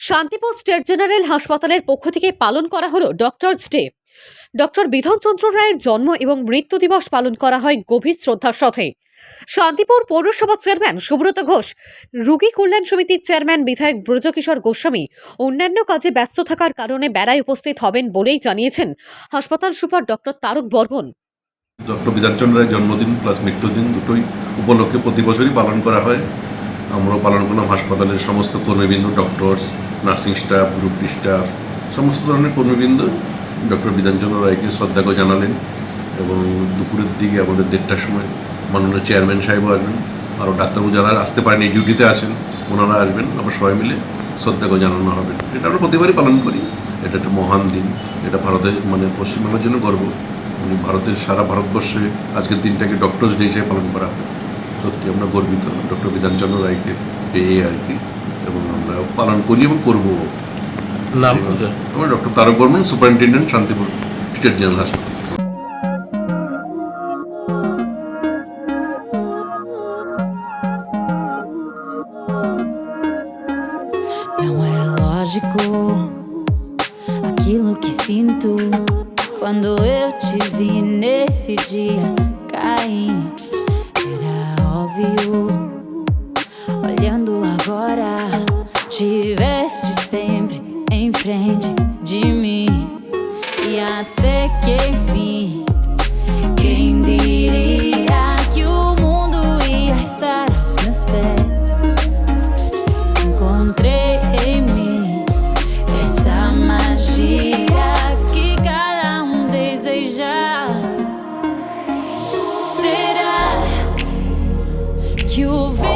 Shantipur state general হাসপাতালের পক্ষ থেকে পালন করা হলো ডক্টরস ডে ডক্টর বিধানচন্দ্র রায়ের জন্ম এবং মৃত্যু দিবস পালন করা হয় গভীর শ্রদ্ধার সাথে। শান্তিপুর পৌরসভা চেয়ারম্যান সুব্রত ঘোষ, রোগী কল্যাণ সমিতির চেয়ারম্যান বিধায়ক ব্রজকিশোর গোস্বামী অন্যান্য কাজে ব্যস্ত থাকার কারণে বেড়ায় উপস্থিত হবেন বলেই জানিয়েছেন হাসপাতাল super doctor Tarak Barman. Doctor Bidhanchandra রায়ের জন্মদিন প্লাস মৃত্যুদিন দুটোই উপলক্ষে প্রতি বছরই পালন করা হয়। আমরাও পালন করলাম, হাসপাতালের সমস্ত কর্মীবৃন্দ doctors nursing staff group staff সমস্ত ধরনের কর্মীবৃন্দ ডক্টর বিধানচন্দ্র রায়কে শ্রদ্ধাকে জানালেন এবং দুপুরের দিকে আমাদের দেড়টার সময় মাননীয় চেয়ারম্যান সাহেবও আসবেন, আরও ডাক্তারবাবু যারা আসতে পারেনি ডিউটিতে আছেন, ওনারা আসবেন আবার সবাই মিলে শ্রদ্ধাকে জানানো হবে। এটা আমরা প্রতিবারই পালন করি, এটা একটা মহান দিন, এটা ভারতের মানে পশ্চিমবাংলার জন্য গর্ব। উনি ভারতের সারা ভারতবর্ষে আজকের দিনটাকে ডক্টরস ডে হিসেবে পালন করা। হয় সত্যি আমরা গর্বিত। ডক্টর বিধানচন্দ্র রায়কে পেয়ে আর কি এবং আমরা পালন করি এবং করব। নাম আমরা doctor Tarak Barman superintendent Shantipur state general হাসপাতাল। Não é lógico aquilo que sinto quando eu te vi nesse dia. Olhando agora, tiveste sempre em frente de mim. E até que enfim, quem diria que o mundo ia estar aos meus pés? Encontrei em mim essa magia que cada um deseja. Será que o vento